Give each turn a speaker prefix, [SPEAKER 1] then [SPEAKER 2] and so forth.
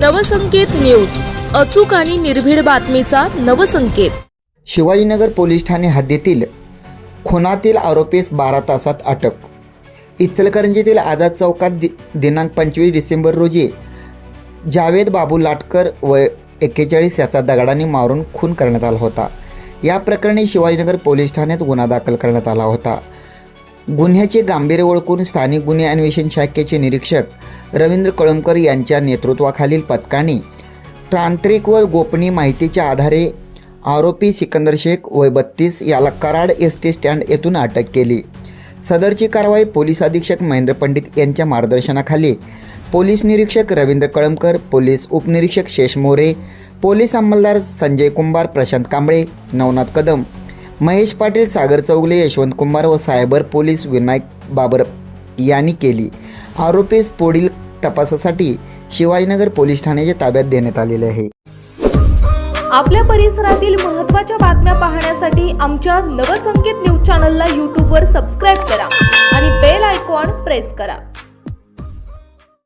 [SPEAKER 1] Navsanket news. अचूक आणि निर्भीड बातमीचा नवसंकेत.
[SPEAKER 2] शिवाजीनगर पोलीस ठाणे हद्दीतील खुनातील आरोपीस बारा तासात अटक. इचलकरंजीतील आझाद चौकात दि दिनांक पंचवीस डिसेंबर रोजी जावेद बाबू लाटकर व एक्केचाळीस याचा दगडाने मारून खून करण्यात आला होता. या प्रकरणी शिवाजीनगर पोलीस ठाण्यात गुन्हा दाखल करण्यात आला होता. गुन्ह्याचे गांभीर्य ओळखून स्थानिक गुन्हे अन्वेषण शाखेचे निरीक्षक रवींद्र कळमकर यांच्या नेतृत्वाखालील पथकाने तांत्रिक व गोपनीय माहितीच्या आधारे आरोपी सिकंदर शेख वय बत्तीस याला कराड एस टी स्टँड येथून अटक केली. सदरची कारवाई पोलीस अधीक्षक महेंद्र पंडित यांच्या मार्गदर्शनाखाली पोलीस निरीक्षक रवींद्र कळमकर पोलीस उपनिरीक्षक शेष मोरे पोलीस अंमलदार संजय कुंभार प्रशांत कांबळे नवनाथ कदम महेश पाटील सागर चौगले यशवंत कुंभार व सायबर पोलीस विनायक बाबर यांनी केली. आरोपीस पुढील तपासासाठी शिवाजीनगर पोलीस ठाण्याच्या ताब्यात देण्यात आलेले आहे.
[SPEAKER 3] आपल्या परिसरातील महत्त्वाच्या बातम्या पाहण्यासाठी आमच्या नवसंकेत न्यूज चॅनलला यूट्यूबवर सबस्क्राईब करा आणि बेल आयकॉन प्रेस करा.